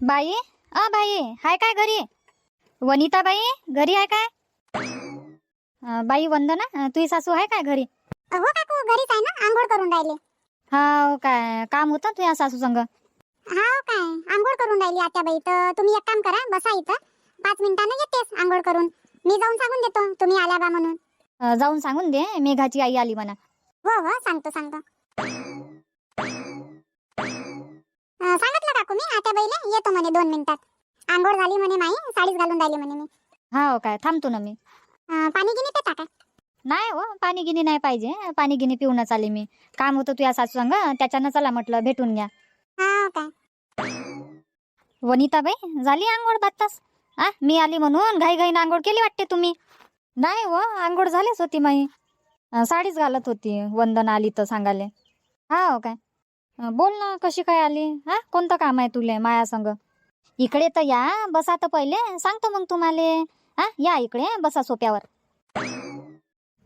बाई? अ बाई हाय काय घरी? वनिता बाई घरी आहे काय? अं, बाई वंदना तुझी सासू आहे काय घरी? हो काकू घरीच आहे ना आंघोळ करून राहिले. हा काय काम होतं तुझ्या सासू संग हा काय आंघोळ करून राहिली आत्याबाई तर तुम्ही एक काम करा बसा इथं. पाच मिनिटानं येतेस आंघोळ करून. मी जाऊन सांगून देतो तुम्ही आल्या बा म्हणून. अं, जाऊन सांगून दे मेघाची आई आली म्हणा. हो हो सांगतो सांगतो. काकू मी आत्याबाईला येतो म्हणे दोन मिनिटात. आंघोळ झाली म्हणे माई साडीच घालून राहिली म्हणे मी. हा हो काय थांबतो ना मी. अं, पाणी गिनी पिता काय? नाही हो पाणी गिनी नाही पाहिजे पाणी गिनी पिऊनच आले मी. काम होतं तुझ्या सासू संग त्याच्यानं चला म्हटलं भेटून घ्या. हा काय? वनिताबाई झाली आंघोळ बातास आ मी आली म्हणून घाई घाईनं आंघोळ केली वाटते तुम्ही? नाही हो आंघोळ झालीच होती माई. अं, साडीच घालत होती वंदना आली तर सांगाले हा हो काय? बोल ना कशी काय आली? हा? कोणतं काम आहे तुले माया संग? इकडे तर या बसा तर पहिले सांगतो मग तुम्हाला. हा? या इकडे बसा सोप्यावर.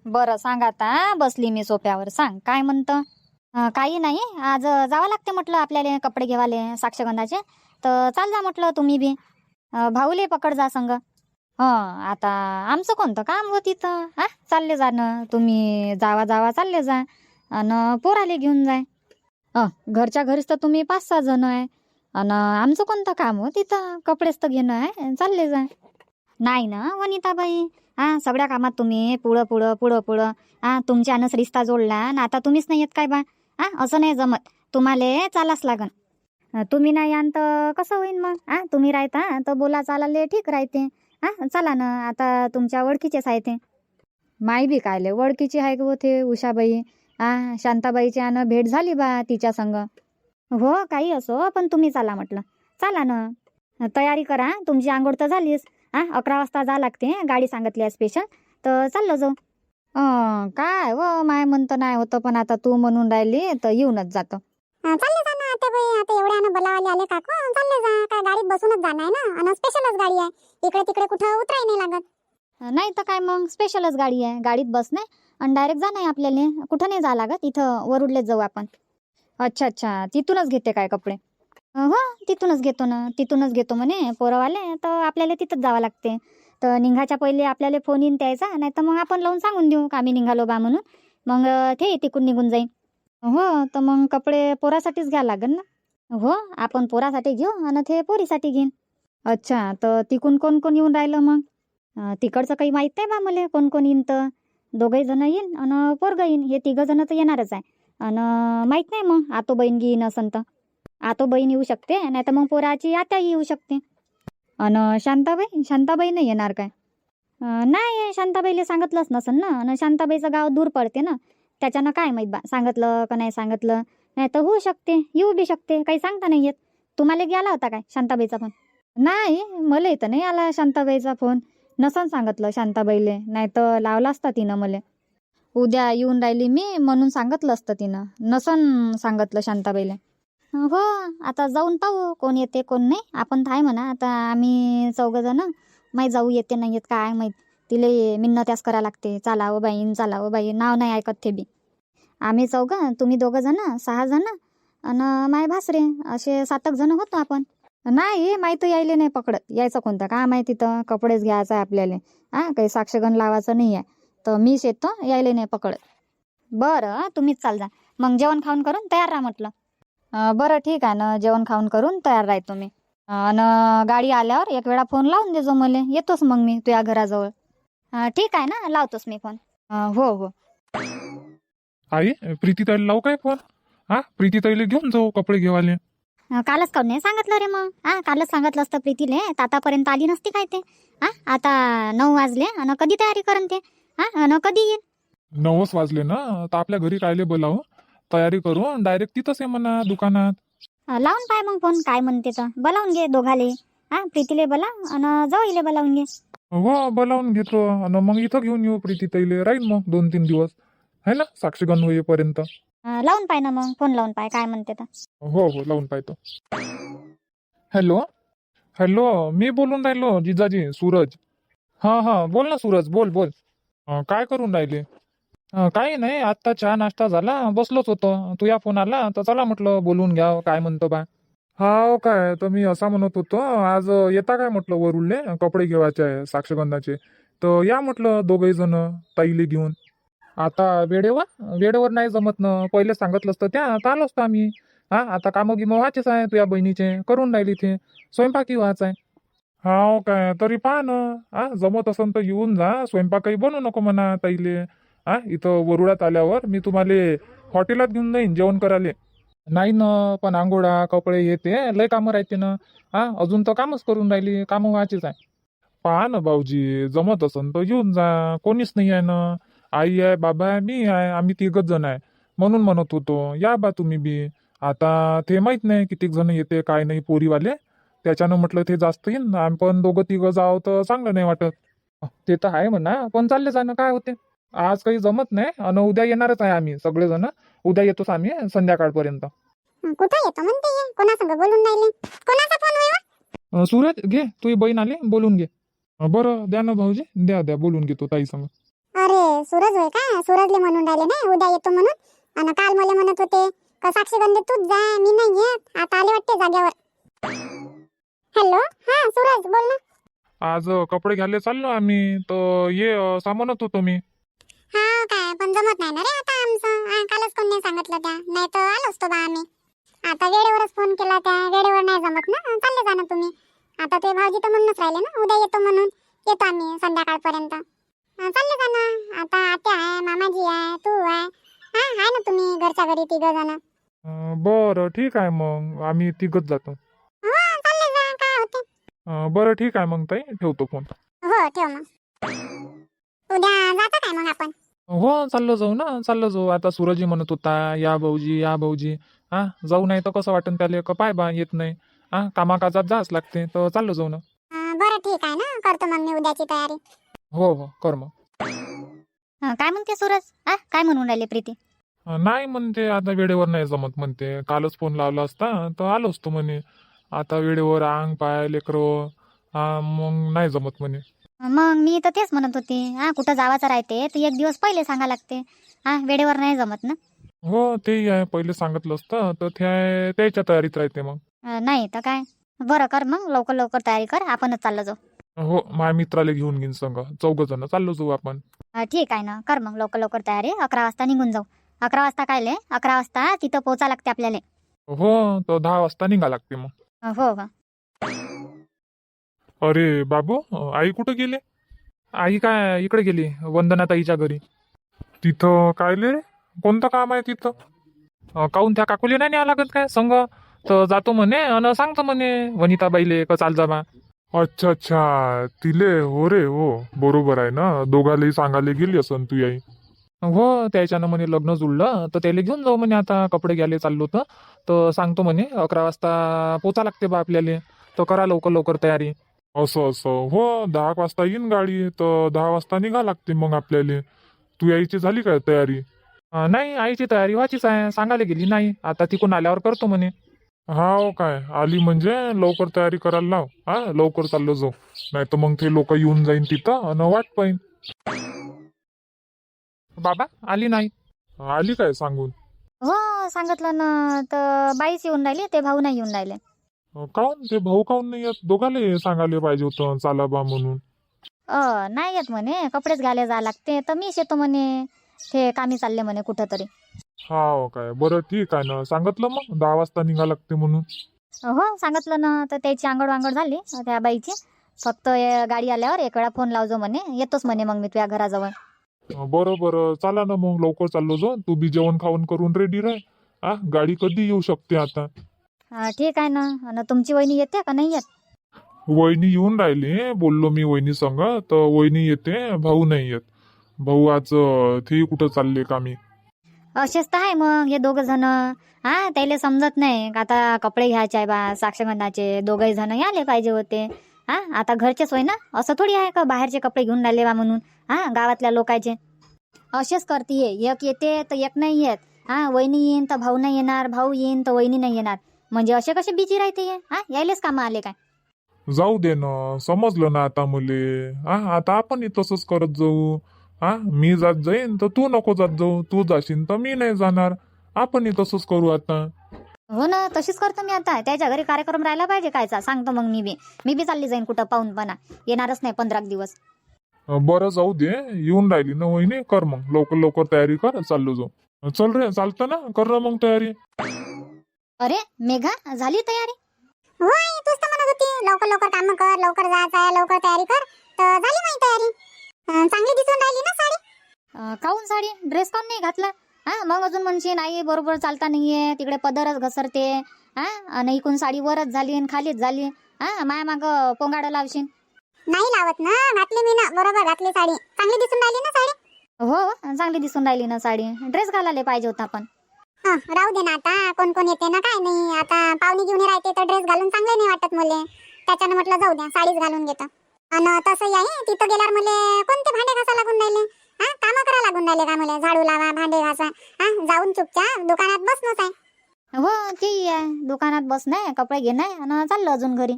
बरं सांग आता बसली मी सोप्यावर सांग काय म्हणतं? काही नाही आज जावं लागते म्हटलं आपल्याला कपडे घेवाले साक्षगंधाचे. तर चाल जा म्हटलं तुम्ही बी. भाऊले पकड जा संग. हं आता आमचं कोणतं काम होत इथं हा? चालले जा ना तुम्ही जावा जावा चालले जा. आणि पोराले घेऊन जाय. अं, घरच्या घरीच तर तुम्ही पाच सहा जण आहे. आणि आमचं कोणतं काम हो तिथं? कपडेच तर घेणं आहे. चालले जा नाही ना वनिताबाई? हा सगळ्या कामात तुम्ही. पुढं पुढं पुढं पुढं. हा तुमच्यानंच रिश्ता जोडला. ना आता तुम्हीच नाही येत काय बा? हा असं नाही जमत. तुम्हाला चालाच लागन. अं, तुम्ही नाही यान तर कसं होईन मग? हा तुम्ही राहता तर बोला चालाले ठीक राहते. हा चला ना आता तुमच्या ओळखीचेच आहे ते. माई बी कायले ओळखीची आहे गो ते उषाबाई. हा शांताबाईची आणि भेट झाली बा तिच्या संग. हो काही असो पण तुम्ही चला म्हटलं. चला ना. तयारी करा तुमची आंघोळ तर झालीच. हा अकरा वाजता जा लागते गाडी सांगितली आहे स्पेशल तर चाललो जाऊ. अं, काय व माय म्हणतं नाही होतं पण आता तू म्हणून राहिली तर येऊनच जातो. अं, चालले जा ना आता एवढ्यानं बोलावाले आले काकू चालले जा काय गाडीत बसूनच जाणार आहे ना. आणि स्पेशलच गाडी आहे. इकडे तिकडे कुठं उतराही नाही लागत. नाही तर काय मग स्पेशलच गाडी आहे. गाडीत बस नाही. आणि डायरेक्ट जा नाही आपल्याला. कुठं नाही जा लागत. इथं वरुडलेच जाऊ आपण. अच्छा अच्छा. तिथूनच घेते काय कपडे? हो तिथूनच घेतो ना. तिथूनच घेतो म्हणे. पोरवाले तर आपल्याला तिथंच जावं लागते. तर निघायच्या पहिले आपल्याला फोन येईन द्यायचा. नाही तर मग आपण लावून सांगून देऊ का आम्ही निघालो बा म्हणून. मग ते तिकून निघून जाईन. हो तर मग कपडे पोरासाठीच घ्या लागेल ना? हो आपण पोरासाठी घेऊ आणि ते पोरीसाठी घेईन. अच्छा तर तिकून कोण कोण येऊन राहिलं मग? तिकडचं काही माहीत नाही बा मला कोण कोण येईन तर. दोघंही जण येईन आणि पोरगं येईन. हे तिघं जण तर येणारच आहे. आणि माहीत नाही मग आतो बहीण घेईन असं तर. आतो बहीण येऊ शकते नाही तर मग पोराची आत्याही येऊ शकते. आणि शांताबाई? शांताबाई नाही येणार काय? नाही शांताबाईला सांगितलंच नसेल ना. आणि शांताबाईचं गाव दूर पडते ना. त्याच्यानं काय माहीत बा सांगितलं का नाही सांगितलं. नाही तर होऊ शकते येऊ बी शकते काही सांगता नाही येत. तुम्हाला गेला होता काय शांताबाईचा फोन? नाही मला इथं नाही आला शांताबाईचा फोन. नसन सांगितलं शांताबाईले नाही तर लावला असता तिनं मला. उद्या येऊन राहिली मी म्हणून सांगितलं असतं तिनं. नसन सांगितलं शांताबाईले. हो आता जाऊन पाहू कोण येते कोण नाही. आपण थाय म्हणा आता आम्ही चौघ जण. माहीत जाऊ येते नाही येत काय माहीत. तिले मिन्नत्यास करा लागते. चाला ओ बाईन चाला ओ बाई. नाव नाही ऐकत ते बी. आम्ही चौघं तुम्ही दोघं जण सहा जण. आणि माय भासरे असे सातक जण होतो आपण. नाही माहिती यायले नाही पकडत. यायचं कोणतं? का माहिती तर? कपडेच घ्यायचं आहे आपल्याला. हा काही साक्षगण लावायचं नाही आहे तर मीच येतो यायले नाही पकडत. बरं तुम्हीच चाल जा. मग जेवण खाऊन करून तयार राहा म्हटलं. अं, बरं ठीक आहे. ना जेवण खाऊन करून तयार राहतो मी आणि गाडी आल्यावर एक वेळा फोन लावून देजो मला. येतोच मग मी तुझ्या घराजवळ. अं, ठीक आहे ना? लावतोच मी फोन. अं, हो हो. आई प्रीतीताईला लावू काय फोन? हा प्रीतीताईला घेऊन जाऊ कपडे घेवाले. कालच काऊन नाही सांगितलं रे मग? हा कालच सांगितलं असतं प्रीतीले तर आतापर्यंत आली नसती काय ते? हा आता नऊ वाजले आणि कधी तयारी करन ते? हा आणि कधी येईल नवस वाजले ना तर आपल्या घरी राहिले बोलाव. तयारी करून डायरेक्ट तिथंच आहे म्हणा दुकानात. लावून पाय मग फोन काय म्हणते तर. बोलावून घे दोघाले. हा प्रीतीले बोला आणि जाऊले बोलावून घे. हो बोलावून घेतो. आणि मग इथं घेऊन येऊ प्रीतीताईले राहील मग दोन तीन दिवस. है ना? साक्षीगण होईपर्यंत लावून पाय ना मग फोन लावून पाय काय म्हणते तर. हो हो लावून पाहतो. हॅलो? हॅलो मी बोलून राहिलो जिजाजी सूरज. हा हा बोल ना सूरज बोल बोल. अं, काय करून राहिले? अं, काही नाही आत्ता चहा नाश्ता झाला बसलोच होतो. तू या फोन आला तर चला म्हटलं बोलून घ्या काय म्हणतो बा. हा हो, काय तर मी असा म्हणत होतो आज येता काय म्हटलं वरुळले कपडे घेवायचे आहे साक्षगंधाचे. तर या म्हटलं दोघही जण ताईले घेऊन. आता वेळेवर वेळेवर नाही जमत ना. पहिले सांगितलं असतं त्या आता आलो असतो आम्ही. हा आता कामं गिमं व्हायचेच आहे तुझ्या बहिणीचे. करून राहिली ते स्वयंपाकी व्हायचा आहे. हा हो काय? तरी पहा ना. हा जमत असन तर येऊन जा. स्वयंपाकही बनवू नको म्हणा ताईले. हा इथं वरुडात आल्यावर मी तुम्हाला हॉटेलात घेऊन जाईन जेवण करायला. नाही ना पण आंघोळा कपडे हे ते लय कामं राहते ना. हा अजून तर कामच करून राहिली. कामं व्हायचीच आहे. पहा ना भाऊजी जमत असन तर येऊन जा. कोणीच नाही आहे ना. आई आहे बाबा आहे मी आहे आम्ही तिघच जण आहे. म्हणून म्हणत होतो या बा तुम्ही बी. आता ते माहीत नाही किती जण येते काय नाही पोरीवाले. त्याच्यानं म्हटलं ते जास्त येईन. आपण दोघं तिघं जावं तर चांगलं नाही वाटत. ते तर आहे म्हणा पण चालले जाणं काय होते? आज काही जमत नाही आणि उद्या येणारच आहे आम्ही सगळेजण. उद्या येतोच आम्ही संध्याकाळपर्यंत. कुठं येतो म्हणते? कोणासंग बोलून राहिले? कोणाचा फोन होय अं, सूरज घे. तुझी बहीण आली बोलून घे. अं, बरं द्या ना भाऊजी. द्या द्या बोलून घेतो ताई संग अरे सूरज होय का? सूरजले म्हणून राहिले ना उद्या येतो म्हणून. आणि काल मला म्हणत होते का साक्षीगंध तूच जा मी नाही येत आता आले वाटते जाग्यावर. हॅलो हा सूरज बोल ना. आज कपडे घ्यायला चाललो आम्ही तर ये सामानत होतो मी. हा काय पण जमत नाही ना रे आता आमचं. हा, कालच कोण नाही सांगितलं त्या. नाही तर आलो असतो बा आम्ही. आता वेळेवरच फोन केला त्या. वेळेवर नाही जमत ना. चालले जा ना तुम्ही. आता ते भाऊजी तर म्हणूनच राहिले ना. उद्या येतो म्हणून. येतो आम्ही संध्याकाळपर्यंत. हा, चालले जा ना आता आत्या आहे मामाजी आहे तू आहे. हा आहे ना तुम्ही घरच्या घरी तिघ जण. अं, बरं ठीक आहे मग. आम्ही तिघच जातो. हो चालले जा काय होते? अं, बरं ठीक आहे मग ताई. ठेवतो फोन. हो ठेव मग. उद्या जाता काय मग आपण? हो चाललो जाऊ ना. चाललो जाऊ. आता सूरजही म्हणत होता या भाऊजी या भाऊजी. हा जाऊ नाही तर कसं वाटन त्याला? का पाय बा येत नाही. हा कामाकाजात जाच लागते. तर चाललो जाऊ ना. अं, बरं ठीक आहे ना. करतो मग मी उद्याची तयारी. हो हो कर मग. अं, काय म्हणते सूरज? आ काय म्हणून राहिले प्रीती? अं, नाही म्हणते आता वेळेवर नाही जमत म्हणते. कालच फोन लावला असता तर आलो असतो म्हणे. आता वेळेवर अंग पाय लेकरं हा मग नाही जमत म्हणे. मग मी तर तेच म्हणत होते. हा कुठं जावाचं राहते? तर एक दिवस पहिले सांगा लागते. हा वेळेवर नाही जमत ना? हो तेही आहे. पहिले सांगितलं असतं तर ते त्याच्या तयारीत राहते मग. अं, नाही तर काय? बरं कर मग. लवकर लवकर तयारी कर. आपणच चाललो जाऊ. हो माझ्या मित्राला घेऊन घेईन संग. चौघ जण. चाललो जाऊ आपण. ठीक आहे ना. कर मग लवकर लवकर तयारी. अकरा वाजता निघून जाऊ. अकरा वाजता कायले अकरा वाजता तिथं पोचा लागते आपल्याला. हो तर दहा वाजता निघा लागते मग. अं, हो हो. अरे बाबू आई कुठं गेले? आई काय इकडे गेली वंदना ताईच्या घरी. तिथं काय रे कोणतं काम आहे तिथं? अं, काहून त्या काकुली नाही न्यावं लागत काय? संग तर जातो म्हणे आणि सांगतो म्हणे वनिताबाईले का चाल जाबा अच्छा अच्छा. तिले हो रे हो. बरोबर आहे ना? दोघालाही सांगायला गेली असन तू आई हो त्याच्यानं म्हणे लग्न जुळलं. तर त्याला घेऊन जाऊ म्हणे आता कपडे घ्यायला चाललो होतं. तर सांगतो म्हणे अकरा वाजता पोचा लागते बा आपल्याला. तर करा लवकर लवकर तयारी. असं असं. हो दहा वाजता येईन गाडी. तर दहा वाजता निघा लागते मग आपल्याला. तू यायची झाली काय तयारी? नाही आईची तयारी व्हायचीच आहे. सांगायला गेली नाही. आता तिकून आल्यावर करतो म्हणे. हा हो काय. आली म्हणजे लवकर तयारी करायला लाव. हा लवकर चाललो जाऊ. नाही तर मग ते लोक येऊन जाईन तिथं आणि वाट पाहिन. बाबा आली नाही. आली काय सांगून? हो सांगितलं ना तर बाईच येऊन राहिले ते भाऊ नाही येऊन राहिले. अं, काहून? ते भाऊ काहून नाही येत? दोघाले सांगायला पाहिजे होतं चाला बा म्हणून. अ नाही येत म्हणे कपडेच घ्यायला जा लागते. तर मीच येतो म्हणे. ते कामी चालले म्हणे कुठं तरी हा हो काय. बरं ठीक आहे ना. सांगितलं मग. दहा वाजता निघा लागते म्हणून. हो सांगितलं ना. तर त्याची आंघोळ वांगोळ झाली. त्या बाईची. फक्त हे गाडी आल्यावर एक वेळा फोन लावजो म्हणे. येतोच म्हणे मग मी तुझ्या घराजवळ. बरं बरं. चला ना मग. लवकर चाललो जाऊ. तू बी जेवण खावण करून रेडी राह. हा गाडी कधी येऊ शकते आता? अं, ठीक आहे ना. आणि तुमची वहिनी येते का नाही येत? वहिनी येऊन राहिली. बोललो मी वहिनी संग. तर वहिनी येते. भाऊ नाही येत. भाऊ आज अं, ते कुठं चालले कामी? असेच तर आहे मग हे दोघं जण. हा त्याला समजत नाही. का आता कपडे घ्यायचे आहे बा साक्षगंधाचे दोघही जण याले पाहिजे होते. हा आता घरचेच होय ना? असं थोडी आहे का बाहेरचे कपडे घेऊन राहिले बा म्हणून? हा गावातल्या लोकांचे असेच करते एक येते तर एक नाही येत. हा वहिनी येईन तर भाऊ नाही येणार. भाऊ येईन तर वहिनी नाही येणार. म्हणजे असे कसे बिजी राहते हे? हा यायलेच कामं आले काय? जाऊ दे ना. समजलं ना आता मुले. हा आता आपण तसंच करत जाऊ. हा मी जात जाईन तर तू नको जात जाऊ. तू जाशील तर मी नाही जाणार. आपण तसंच करू आता. हो ना तशीच करतो मी आता. त्याच्या घरी कार्यक्रम राहिला पाहिजे कायचा सांगतो मग मी बी. मी बी चालली जाईन कुठं पाहून पणा येणारच नाही पंधरा दिवस. बरं जाऊ दे. येऊन राहिली ना वहिनी. कर मग. लवकर लवकर तयारी कर. चाललो जाऊ. चल रे. चालतं ना? कर ना मग तयारी. अरे मेघा झाली तयारी? होय तूच तर म्हणत होती. लवकर लवकर काम कर. लवकर जायचं आहे लवकर तयारी कर. तर झाली माझी तयारी. अं, चांगली दिसून राहिली ना साडी? अं, काहून साडी? ड्रेस काऊन नाही घातला? हा मग अजून म्हणशील आई बरोबर चालता नाहीये तिकडे पदरच घसरते. हा आणि इकून साडी वरच झाली आणि खालीच झाली. हा माया माग पोंगाड लावशील नाही लावत ना घातली मी ना बरोबर घातली साडी. चांगली दिसून राहिली ना साडी? हो चांगली दिसून राहिली ना साडी. ड्रेस घालायला पाहिजे होता पण हं, राहू दे ना आता कोण कोण येते ना काय नाही. आता पाहुणे घेऊन राहते तर ड्रेस घालून चांगले नाही वाटत मुले. त्याच्यानं म्हटलं जाऊ द्या साडीच घालून घेतो. आणि तसंही आहे तिथं गेल्यावर मुले कोणते भांडे घासा लागून राहिले? हा कामं करा लागून राहिले का मुले झाडू लावा भांडे घासा. हा जाऊन चुपचाप दुकानात बसणंच आहे. हो ते आहे. दुकानात बस नाही कपडे घे नाही आणि चाललं अजून घरी.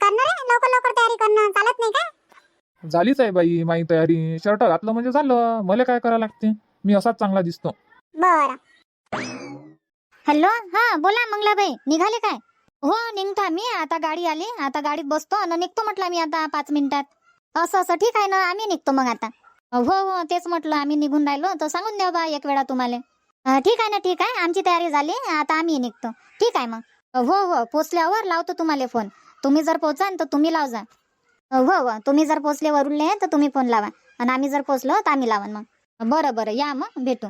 करणार आहे? लवकर लवकर तयारी करणं चालत नाही का? झालीच आहे बाई माझी तयारी. शर्ट घातलं म्हणजे झालं. मला काय करावं लागते? मी असाच चांगला दिसतो. बरं. हॅलो हा बोला मंगलाबाई. निघाले काय? हो निघतो मी आता गाडी आली. आता गाडीत बसतो आणि निघतो म्हटलं मी आता पाच मिनिटात. असं असं. ठीक आहे ना. आम्ही निघतो मग आता. हो हो. तेच म्हटलं. आम्ही निघून राहिलो. तर सांगून द्या बा एक वेळा तुम्हाला. ठीक आहे ना ठीक आहे. आमची तयारी झाली. आता आम्ही निघतो. ठीक आहे मग. हो हो. पोचल्यावर लावतो तुम्हाला फोन. तुम्ही जर पोचाल तर तुम्ही लाव जा. हो हो. तुम्ही जर पोचले वरुडले तर तुम्ही फोन लावा. आणि आम्ही जर पोचलो तर आम्ही लावा मग. बरं बरं. या मग. भेटू.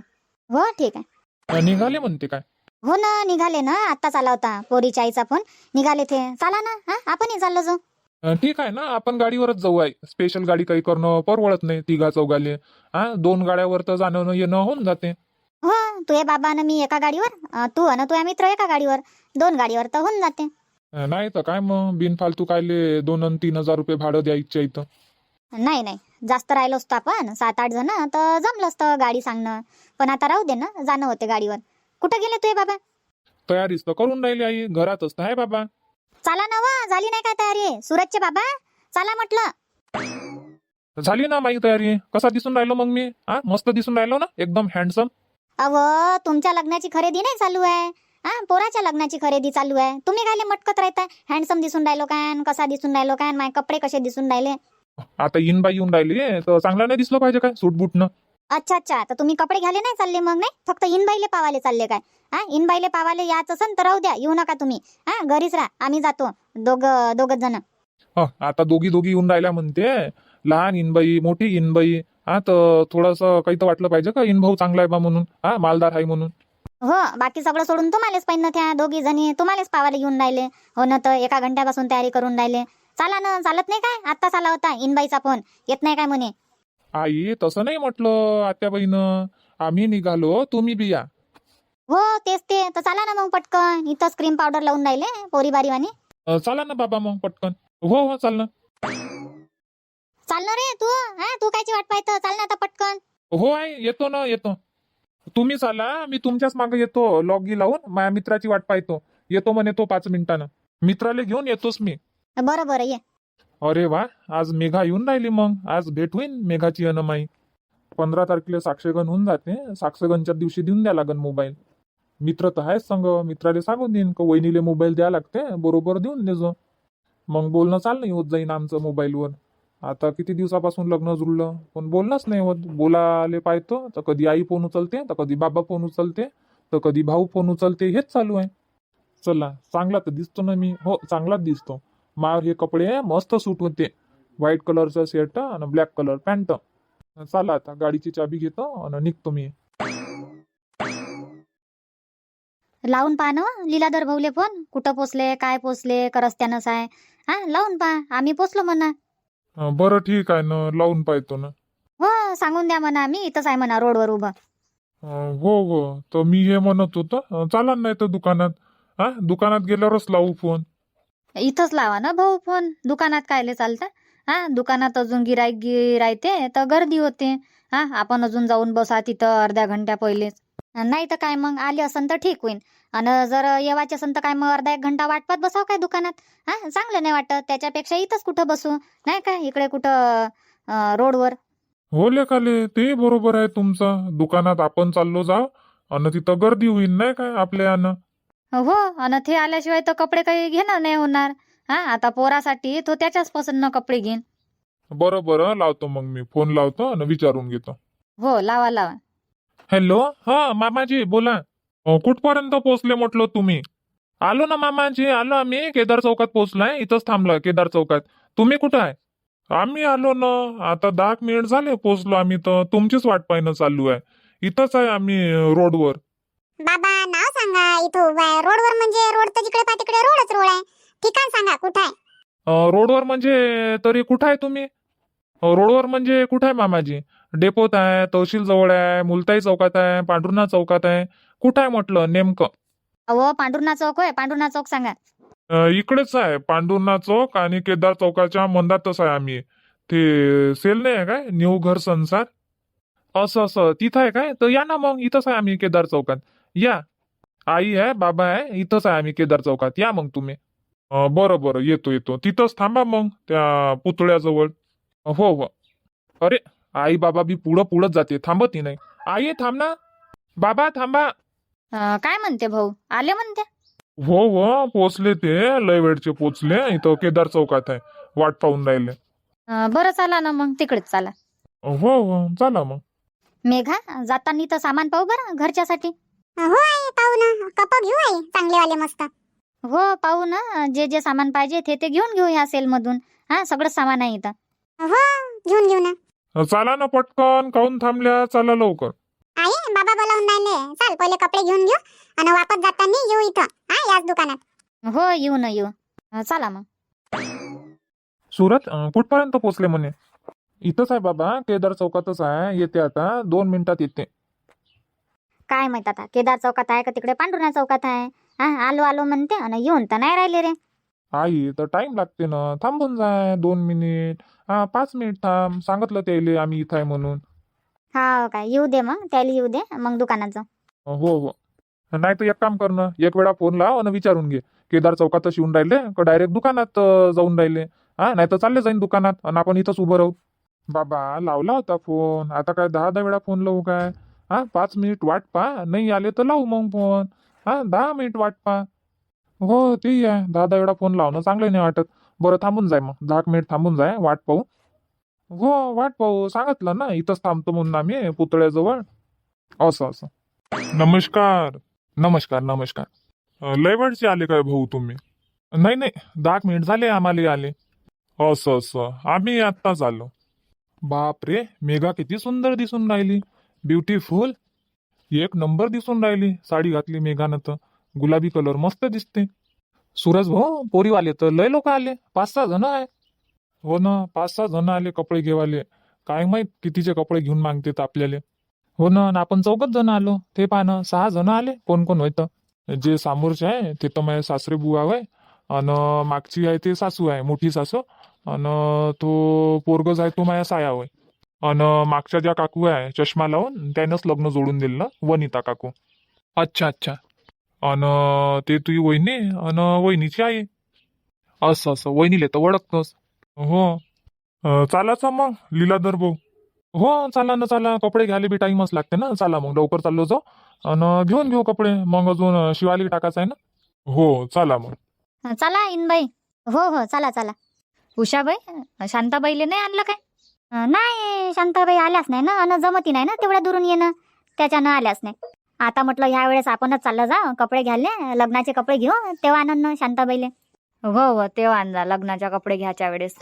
हो ठीक आहे. निघाले म्हणते काय? हो ना निघाले ना. आत्ताच आला होता पोरीच्या आईचा फोन निघाले ते. चाला ना हा आपणही चाललो जाऊ. अं, ठीक आहे ना आपण गाडीवरच जाऊ आहे स्पेशल गाडी काही करणं परवडत नाही तिघा चौघाले. हा दोन गाड्यावर तर जाणं येणं होऊन जाते. हो तू बाबा आणि मी एका गाडीवर. अं, तू आणि तुझ्या मित्र एका गाडीवर. दोन गाडीवर तर होऊन जाते. अं, नाही तर काय मग बिनफालतू कायले दोन अन तीन हजार रुपये भाडं द्यायचं इथं. नाही नाही. जास्त राहिलो असतो आपण सात आठ जण तर जमलं असतं गाडी सांगणं. पण आता राहू दे ना जाणं होते गाडीवर. कुठं गेले तुझे बाबा? तयारीच तर करून राहिली आई घरातच तर आहे बाबा. चला ना वा झाली नाही काय तयारी? सुरतचे बाबा चला म्हटलं. झाली ना माझी तयारी. कसा दिसून राहिलो मग मी? हा मस्त दिसून राहिलो ना? एकदम हँडसम अव तुमच्या लग्नाची खरेदी नाही चालू आहे. हा पोराच्या लग्नाची खरेदी चालू आहे. तुम्ही काय मटकत राहता. हँडसम दिसून राहिलो काय कसा दिसून राहिलो काय माझे कपडे कसे दिसून राहिले? आता इन बाई येऊन राहिली. तर चांगला नाही दिसलं पाहिजे काय सूट बूटनं अच्छा अच्छा. तर तुम्ही कपडे घ्यायला नाही चालले मग नाही? फक्त इनबाईले पावाले चालले काय? हा? इनबाईले पावाले याच असन तर राहू द्या. येऊ नका तुम्ही. हा? घरीच राहा. आम्ही जातो. दोघ दोघच जण. ह, आता दोघी दोघी येऊन राहिल्या म्हणते. लहान इनबाई मोठी इनबाई. हा तर थोडस काही तर वाटलं पाहिजे का? इनभाऊ चांगला आहे बा म्हणून. हा मालदार आहे म्हणून. हो बाकी सगळं सोडून तुम्हालाच पाहिजे त्या दोघी जणी तुम्हालाच पावाले घेऊन राहिले. हो ना तर एका घंट्यापासून तयारी करून राहिले. चाला ना चालत नाही काय? आत्ताच आला होता इनबाईचा फोन येत नाही काय म्हणे? आई तसं नाही म्हटलं आत्याबाईनं आम्ही निघालो तुम्ही बी या. हो तेच ते. तर चला ना मग पटकन. इथंच क्रीम पावडर लावून राहिले पोरी बारीवानी. अं, चला ना बाबा मग पटकन. हो हो चाल ना. चाल ना रे तू. हा तू कायची वाट पाहतो चाल ना आता पटकन. हो आई येतो ना येतो. तुम्ही चाला मी तुमच्याच मागे येतो. लॉगी लावून माझ्या मित्राची वाट पाहतो. येतो म्हणे तो पाच मिनिटानं. मित्राला घेऊन येतोच मी. बरं बरं ये. अरे वा आज मेघा येऊन राहिली मग. आज भेट होईन मेघाची अनमाई. पंधरा तारखेला साक्षगण होऊन जाते. साक्षगणच्या दिवशी देऊन द्या लागन मोबाईल. मित्र तर आहेच संग. मित्राला सांगून देईन. का वहिनीले मोबाईल द्या लागते. बरोबर देऊन देजो मग बोलणं चाललं होत जाईन आमचं मोबाईलवर. आता किती दिवसापासून लग्न जुळलं? पण बोलणंच नाही होत. बोलाले पाहतो. तर कधी आई फोन उचलते तर कधी बाबा फोन उचलते तर कधी भाऊ फोन उचलते हेच चालू आहे. चला चांगला तर दिसतो ना मी. हो चांगलाच दिसतो. मार हे कपडे मस्त सूट होते. व्हाईट कलरचा शर्ट आणि ब्लॅक कलर पॅन्ट चला आता गाडीची चाबी घेतो आणि निघतो मी. लावून पहा ना लीलाधर भाऊले फोन कुठं पोचले काय पोचले का रस्त्यानंच आहे हा लावून पहा आम्ही पोचलो म्हणा. अं, बरं ठीक आहे ना लावून पाहतो ना. हो सांगून द्या म्हणा मी इथंच आहे म्हणा रोडवर उभं. अं, हो हो तर मी हे म्हणत होतो. अं, चाला नाही तर दुकानात. हा दुकानात गेल्यावरच लावू फोन इथंच लावा ना भाऊ फोन. दुकानात कायले चालतं? हा दुकानात अजून गिराईक गिरायते तर गर्दी होते. हा आपण अजून जाऊन बसा तिथं अर्ध्या घंट्या पहिलेच. नाही तर काय मग आले असन तर ठीक होईन. आणि जर येवाचे असन तर काय मग अर्धा एक घंटा वाटपात बसाव काय दुकानात? हा चांगलं नाही वाटत. त्याच्यापेक्षा इथंच कुठं बसू? नाही काय इकडे कुठं रोडवर? हो लेखाले ते बरोबर आहे तुमचं. दुकानात आपण चाललो जा आणि तिथं गर्दी होईल नाही काय आपल्या यानं हो आणि ते आल्याशिवाय तर कपडे काही घेणं नाही होणार. हा आता पोरासाठी तो त्याच्याच पसंत कपडे घेईन. बरं बरं लावतो मग मी. फोन लावतो आणि विचारून घेतो. हो लावा लावा. हॅलो हा मामाजी बोला. अं, कुठपर्यंत पोहोचले म्हटलं तुम्ही? आलो ना मामाजी आलो आम्ही. केदार चौकात पोहोचलाय. इथंच थांबला केदार चौकात. तुम्ही कुठं आहे? आम्ही आलो ना. आता दहा एक मिनिट झाले पोहोचलो आम्ही तर तुमचीच वाट पाहणं चालू आहे. इथंच आहे आम्ही अं, रोडवर. बाबा सांगा इथं उभा आहे. रोडवर म्हणजे रोड तर जिकडे पहा तिकडे रोडच रोड आहे. ठिकाण सांगा कुठं आहे? अं, रोडवर म्हणजे तरी कुठं आहे तुम्ही? अं, रोडवर म्हणजे कुठं आहे मामाजी? डेपोत आहे तहसील जवळ आहे मुलताई चौकात आहे पांढुर्णा चौकात आहे. कुठं आहे म्हटलं नेमकं? अहो पांडुर्णा चौक होय. पांडुर्णा चौक सांगा. अ, इकडेच आहे. पांडुर्णा चौक आणि केदार चौकाच्या मंदातच आहे आम्ही. ते सेल नाही आहे काय? न्यू घर संसार? असं असं. तिथं आहे काय? तर या ना मग. इथंच आहे आम्ही केदार चौकात. या. आई आहे बाबा आहे इथंच आहे आम्ही केदार चौकात. या मग तुम्ही. बरं बरं येतो येतो. तिथंच थांबा मग त्या पुतळ्याजवळ. हो हो. अरे आई बाबा बी पुढं पुढंच जाते. थांबत नाही. आई थांब ना. बाबा थांबा. अं, काय म्हणते भाऊ? आले म्हणते? हो हो पोचले ते. लय वेळचे पोचले. इथं केदार चौकात आहे. वाट पाहून राहिले. अं, बरं चला ना मग. तिकडेच चला. हो हो चला मग. मेघा जातानी तर सामान पाहू बरं घरच्यासाठी? हो आई पाहू ना कप घेऊ आई चांगलेवाले मस्त. हो पाहू ना जे जे सामान पाहिजे ते ते घेऊन घेऊ ह्या सेल मधून हा सगळं सामान आहे इथं. हो घेऊन घेऊ ना. चला ना पटकन काऊन थांबल्या चला लवकर. आई बाबा बोलावून राहिले. चाल पहिले कपडे घेऊन घेऊ आणि वापस जाताना येऊ इथं. हा याच दुकानात. हो येऊ ना येऊ. अं, चला मग. सुरत अं, कुठपर्यंत पोचले म्हणे? इथंच आहे बाबा केदार चौकातच आहे. येते आता दोन मिनिटात येते. काय माहीत आता? केदार चौकात आहे का तिकडे? पांडुर्णा चौकात आहे. हा आलो आलो म्हणते. आणि येऊन तर नाही राहिले रे. आई तर टाइम लागते ना. थांबून जाय दोन मिनिट हा पाच मिनिट थांब. सांगितलं त्याले आम्ही इथं आहे म्हणून. हा काय? येऊ दे मग. त्याला येऊ दे. मग दुकानात जाऊ. हो हो. नाही तर एक काम कर ना. एक वेळा फोन लाव आणि विचारून घे. केदार चौकातच येऊन राहिले का डायरेक्ट दुकानात अं, जाऊन राहिले? हा नाही तर चालले जाईन दुकानात. आणि आपण इथंच उभं राहू. बाबा लावला होता फोन आता काय दहा दहा वेळा फोन लावू काय? हा पाच मिनिट वाट पा नाही आले तर लावू मग फोन. हा दहा मिनिट वाट पा हो ते आहे. दहा दहा वेळा फोन लावणं चांगलं नाही वाटत. बरं थांबून जाय मग. दहा मिनिट थांबून जाय वाट पाहू. हो वाट पाहू. सांगितलं ना इथंच थांबतो म्हणून आम्ही पुतळ्याजवळ. असं असं. नमस्कार. नमस्कार नमस्कार. लय वेळचे आले काय भाऊ तुम्ही? नाही नाही. दहा मिनिट झाले आम्हाला आले. असं असं. आम्ही आत्ताच आलो. बाप रे मेघा किती सुंदर दिसून राहिली. ब्युटिफुल. एक नंबर दिसून राहिली. साडी घातली मेघानं तर. गुलाबी कलर मस्त दिसते. सूरज भाऊ पोरीवाले तर लय लोक आले. पाच सहा जण आहे. हो ना पाच सहा जण आले कपडे घेवाले. काय माहीत कितीचे कपडे घेऊन मागतात आपल्याला. हो ना आपण चौघच जण आलो. ते पाहणं सहा जण आले. कोण कोण होतं जे समोरचे आहे ते तर माझे सासरे बुवा आहे आणि मागची आहे ते सासू आहे मोठी सासू. आणि तो पोरगज आहे तो माझ्या साया होय. आणि मागच्या ज्या काकू आहे चष्मा लावून त्यानंच लग्न जोडून दिलं वनिता काकू. अच्छा अच्छा. आणि ते तुझी वहिनी आणि वहिनीची आई? असं असं. वहिनीले तर ओळखतोस. हो. अं, चालायचं मग लीलाधर भाऊ. हो चला ना चला. कपडे घ्यायला बी टाइमच लागते ना. चला मग लवकर चाललो जाऊ. आणि घेऊन घेऊ कपडे. मग अजून शिवाली टाकायचं आहे ना? हो चला मग. चला इनबाई. हो हो चला चला. उषाबाई शांताबाईले नाही आणलं काय? नाही शांताबाई आल्याच नाही ना अन जमती नाही ना तेवढ्या दुरून येणं. त्याच्यानं आल्याच नाही. आता म्हटलं ह्या वेळेस आपणच चाललं जा कपडे घ्यायला लग्नाचे कपडे घेऊ तेव्हा आणन ना शांताबाईले. हो हो तेव्हा आण जा लग्नाच्या कपडे घ्यायच्या वेळेस.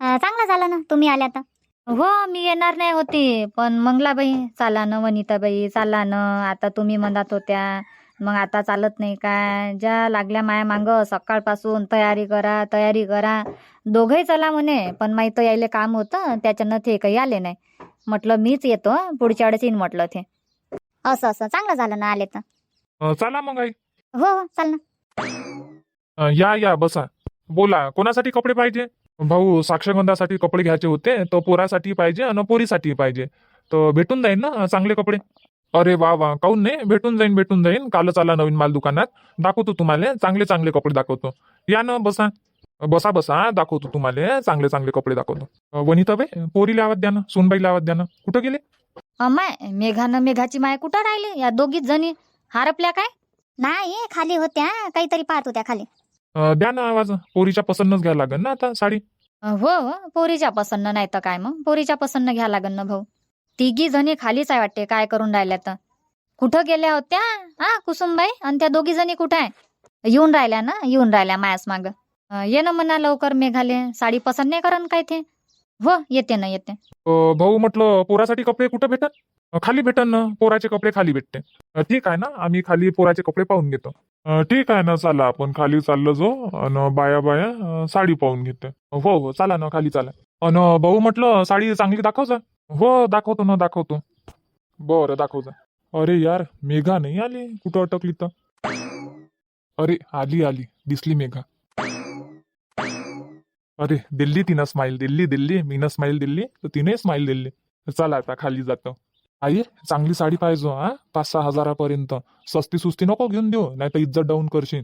चांगलं झालं ना तुम्ही आल्या तर. हो मी येणार नाही होती पण मंगलाबाई चाला न वनिताबाई चाला न आता तुम्ही म्हणत होत्या. मग आता चालत नाही. काय ज्या लागल्या माया मांग सकाळपासून तयारी करा तयारी करा. दोघंही चला म्हणे पण माहीत यायले काम होतं त्याच्यानं ते काही आले नाही. म्हटलं मीच येतो पुढच्या वेळेस येईन म्हटलं ते. असं असं. चांगलं झालं ना आले तर. अं, चला मग आई. हो हो. चाल ना. अं, या या. बसा. बोला. कोणासाठी कपडे पाहिजे? भाऊ साक्षगंधासाठी कपडे घ्यायचे होते तर पोरासाठी पाहिजे आणि पोरीसाठी पाहिजे. तर भेटून जाईन ना चांगले कपडे? अरे वा वा काऊन नाही? भेटून जाईन भेटून जाईन. कालच आला नवीन माल दुकानात. दाखवतो तुम्हाला. चांगले चांगले कपडे दाखवतो. या ना बसा. बसा बसा दाखवतो तुम्हाला. चांगले चांगले कपडे दाखवतो. अं, वनिताबाई पोरीला आवाज द्या ना सुनबाईला आवाज द्या ना. कुठं गेले? अमाय मेघानं मेघाची माय कुठं राहिली? या दोघीच जणी हारपल्या काय? नाही खाली होत्या. काहीतरी पाहत होत्या खाली. अं, द्या ना आवाज. पोरीच्या पसंतच घ्यायला लागेल ना आता साडी. हो हो. पोरीच्या पसन्न नाही तर काय मग? पोरीच्या पसन्न घ्या लागन ना भाऊ. तिघी जणी खालीच आहे वाटते काय करून राहिल्या तर. कुठं गेल्या होत्या? हा कुसुमबाई आणि त्या दोघी जणी कुठं आहे? येऊन राहिल्या ना येऊन राहिल्या मायास माग. ये ना म्हणा लवकर मेघाले साडी पसंत नाही करन काय ते? हो येते ना येते. भाऊ म्हटलं पोरासाठी कपडे कुठं भेटत खाली भेटन ना पोराचे कपडे खाली भेटते. ठीक आहे ना आम्ही खाली पोराचे कपडे पाहून घेतो. ठीक आहे ना चला आपण खाली चाललो जो अन बाया बाया साडी पाहून घेते. हो हो चला ना खाली चला. अन भाऊ म्हटलं साडी चांगली दाखवजा हो दाखवतो ना दाखवतो. बरं दाखवतो. अरे यार मेघा नाही आली? कुठं अटकली तर? अरे आली आली. दिसली मेघा. अरे दिल्ली तिनं स्माईल दिल्ली दिल्ली. मीनं स्माईल दिल्ली तर तिने स्माईल दिल्ली. चला आता खाली जातो. आई चांगली साडी पाहिजे हा? पाच सहा हजारापर्यंत. सस्ती सुस्ती नको घेऊन देऊ नाही तर इज्जत डाऊन करशील.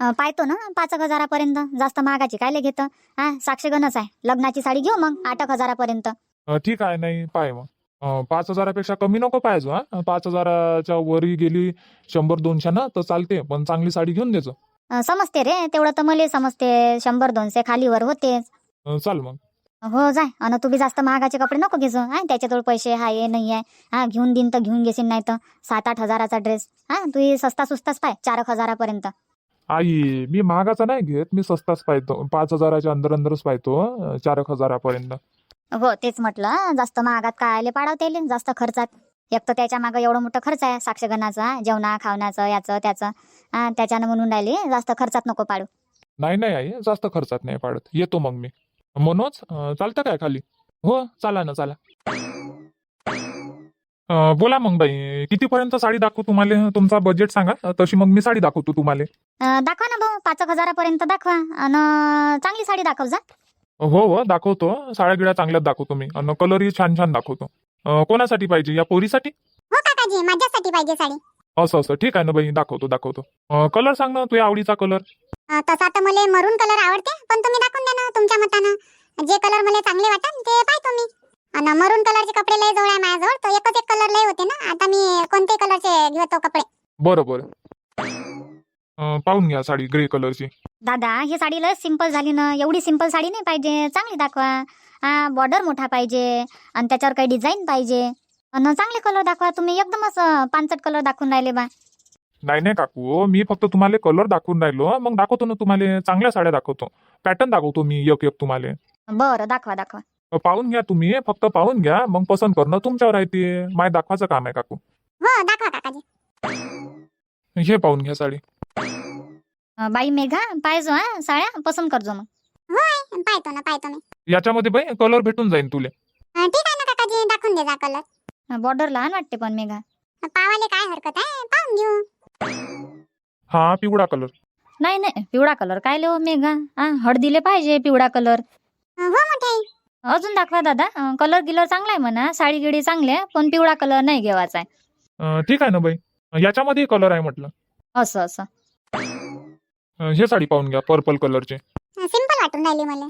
पाहतो ना पाच एक हजारापर्यंत. जास्त महागाची काय घेतं? हा साक्षीगणच आहे. लग्नाची साडी घेऊ मग आठ एक हजारापर्यंत. ठीक आहे नाही पाय मग. अं, पाच हजारापेक्षा कमी नको पाहिजे हा. पाच हजाराच्या वरी गेली शंभर दोनशे ना तर चालते पण चांगली साडी घेऊन द्यायचं अं, समजते रे तेवढं तर मला समजते शंभर दोनशे खालीवर होतेच अं, चाल मग. हो जाय. अन तू बी जास्त महागाचे कपडे नको घेजो हा. त्याच्याजवळ पैसे हाय नाही आहे हा. घेऊन देईन तर घेऊन घेशील नाही तर सात आठ हजाराचा ड्रेस हा. तू ही सस्ता सुस्ताच पाय चार एक हजारापर्यंत. आई मी महागाचा नाही घेत मी सस्ताच पाहतो पाच हजाराच्या अंदर अंदरच पाहतो अं, चार एक हजारापर्यंत. हो तेच म्हटलं जास्त महागात काय पाडवते जास्त खर्चात. एक तर त्याच्या मागं एवढं मोठं खर्च आहे साक्षगणाचा जेवणा खावण्याचं याचं त्याचं. त्याच्यानं म्हणून राहिली जास्त खर्चात नको पाडू. नाही नाही आई जास्त खर्चात नाही पाडत. येतो मग मी. मनोज चालतं काय खाली? हो चला ना चला. बोला मग बाई कितीपर्यंत साडी दाखवू तुम्हाला? तुमचा बजेट सांगा. तशी मग मी साडी दाखवतो तुम्हाला. दाखवा ना भाऊ पाच हजारापर्यंत दाखवा. आणि चांगली साडी दाखव जा हो हो दाखवतो. साड्या गिड्या चांगल्याच दाखवतो मी. आणि कलरही छान छान दाखवतो. अं, कोणासाठी पाहिजे? या पोरीसाठी? हो काकाजी माझ्यासाठी पाहिजे साडी. असं असं. ठीक आहे ना बाई दाखवतो दाखवतो. कलर सांग ना तुझ्या आवडीचा कलर अं, तसा तर मला मरून कलर आवडते पण तुम्ही दाखवून द्या ना तुमच्या मतानं. जे कलर मला चांगले वाटन ते पाहतो मी आणि मरून कलरचे कपडे लय जवळ आहे माझ्याजवळ तो एकच एक कलर लय होते ना. आता मी कोणते कलरचे घेतो कपडे? बरं बरं. अं, पाहून घ्या साडी ग्रे कलरची दादा ही साडी लय सिंपल झाली ना? एवढी सिंपल साडी नाही पाहिजे. चांगली दाखवा. हा बॉर्डर मोठा पाहिजे. आणि त्याच्यावर काही डिझाईन पाहिजे. आणि चांगले कलर दाखवा. तुम्ही एकदमच अं, कलर दाखवून राहिले बा. नाही नाही काकू मी फक्त तुम्हाला कलर दाखवून राहिलो मग दाखवतो ना तुम्हाला. चांगल्या साड्या दाखवतो. पॅटर्न दाखवतो मी एक एक तुम्हाला. बरं दाखवा दाखवा. पाहून घ्या तुम्ही. फक्त पाहून घ्या. मग पसंत करणं तुमच्यावर आहे ते. माय दाखवायचं काम आहे काकू. हो दाखवा काकाजी. हे पाहून घ्या साडी. बाई मेघा पाहिजो हा साड्या पसंत करजो मग. होय पाहतो ना पाहतो मी. याच्यामध्ये बाई कलर भेटून जाईल तुले. अं, ठीक आहे ना काकाजी दाखवून दे जा कलर बॉर्डर लहान वाटते पण मेघा. पावाले काय हरकत आहे? पाहून घेऊ. हा पिवळा कलर नाही नाही पिवळा कलर काय लिहो मेघा? हा हळदीले पाहिजे पिवळा कलर अं, हो मोठे. अजून दाखवा दादा. कलर गिलर चांगला आहे म्हणा. साडी गिडी चांगली आहे पण पिवळा कलर नाही घेवायचा आहे. अं, ठीक आहे ना बाई. याच्यामध्ये कलर आहे म्हटलं. असं असं. अं, हे साडी पाहून घ्या पर्पल कलरचे सिंपल वाटून राहिली मला.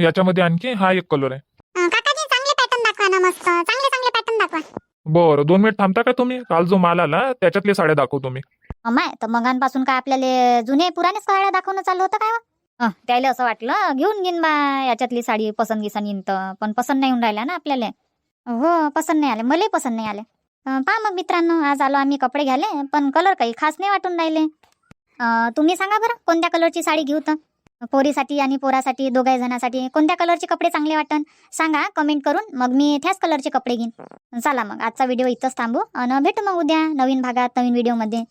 याच्यामध्ये आणखी हा एक कलर आहे. अं, काकाजी चांगले पॅटर्न दाखवा ना मस्त. चांगले चांगले पॅटर्न दाखवा. बरं दोन मिनिट थांबता का तुम्ही? काल जो माल आला त्याच्यातले साड्या दाखवतो मी अमाय तर मगांपासून काय आपल्याला जुने पुराणेच साड्या दाखवणं चालू होतं काय वा? अं, त्याला असं वाटलं घेऊन घेईन बा याच्यातली साडी पसंत गिसन येईन तर. पण पसंत नाही येऊन राहिल्या ना आपल्याला. हो पसंत नाही आले मलाही पसंत नाही आले. अं, पहा मग मित्रांनो आज आलो आम्ही कपडे घ्याले पण कलर काही खास नाही वाटून राहिले. तुम्ही सांगा बरं कोणत्या कलरची साडी घेऊ तर? पोरीसाठी आणि पोरासाठी दोघाही जणांसाठी कोणत्या कलरचे कपडे चांगले वाटन? सांगा कमेंट करून मग मी त्याच कलरचे कपडे घेईन. चला मग आजचा व्हिडिओ इथंच थांबू. आणि भेटू मग उद्या नवीन भागात नवीन व्हिडिओमध्ये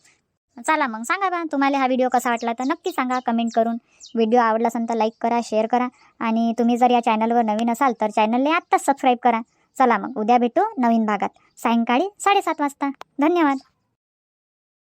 चला मग सांगा बा तुम्हाला हा व्हिडिओ कसा वाटला तर नक्की सांगा कमेंट करून. व्हिडिओ आवडला असेल तर लाईक करा शेअर करा. आणि तुम्ही जर या चॅनलवर नवीन असाल तर चॅनलला आत्ताच सबस्क्राईब करा. चला मग उद्या भेटू नवीन भागात. सायंकाळी साडेसात वाजता. धन्यवाद.